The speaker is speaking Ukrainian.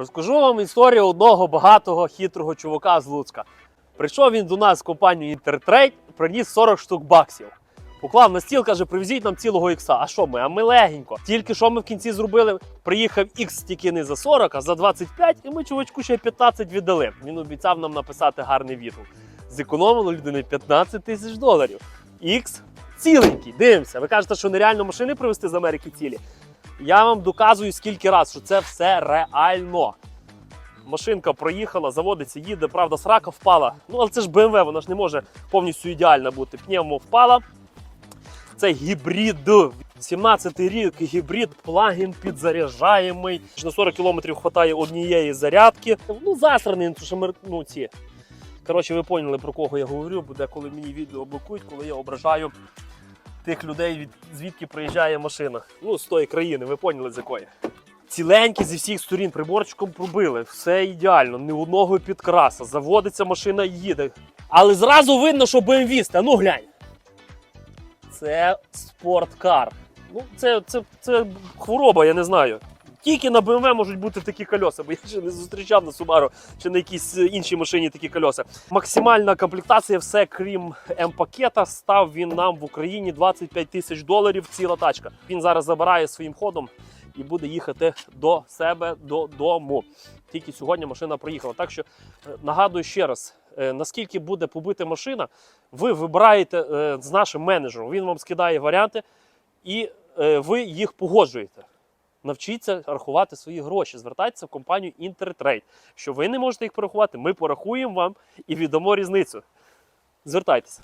Розкажу вам історію одного багатого хитрого чувака з Луцька. Прийшов він до нас в компанію Intertrade, приніс 40 штук баксів. Поклав на стіл, каже, привезіть нам цілого ікса. А що ми? А ми легенько. Тільки що ми в кінці зробили? Приїхав ікс тільки не за 40, а за 25, і ми чувачку ще 15 віддали. Він обіцяв нам написати гарний відгук. Зекономило людини 15 тисяч доларів. Ікс ціленький. Дивимося. Ви кажете, що нереально машини привезти з Америки цілі. Я вам доказую скільки раз, що це все реально. Машинка проїхала, заводиться, їде, правда, срака впала. Ну, але це ж BMW, вона ж не може повністю ідеальна бути. Пневмо впала. Це гібрид. 17 рік гібрид, плагін підзаряджаємий. На 40 км вистачає однієї зарядки. Ну, засраний, що ми, ну, ці. Коротше, ви поняли, про кого я говорю, буде, коли мені відео блокують, коли я ображаю тих людей, від, звідки приїжджає машина. Ну, з тої країни, ви поняли з якої. Ціленькі зі всіх сторін приборчиком пробили, все ідеально, ні одного підкраса. Заводиться машина і їде. Але зразу видно, що BMW, а ну глянь. Це спорткар. Ну, це, це, це хвороба, я не знаю. Тільки на BMW можуть бути такі кольоса, бо я ще не зустрічав на Subaru чи на якійсь іншій машині такі кольоса. Максимальна комплектація, все крім М-пакета, став він нам в Україні 25 тисяч доларів. Ціла тачка. Він зараз забирає своїм ходом і буде їхати до себе додому. Тільки сьогодні машина проїхала. Так що е, нагадую ще раз, е, наскільки буде побита машина, ви вибираєте е, з нашим менеджером. Він вам скидає варіанти, і ви їх погоджуєте. Навчіться рахувати свої гроші, звертайтеся в компанію Інтертрейд. Що ви не можете їх порахувати, ми порахуємо вам і віддамо різницю. Звертайтеся.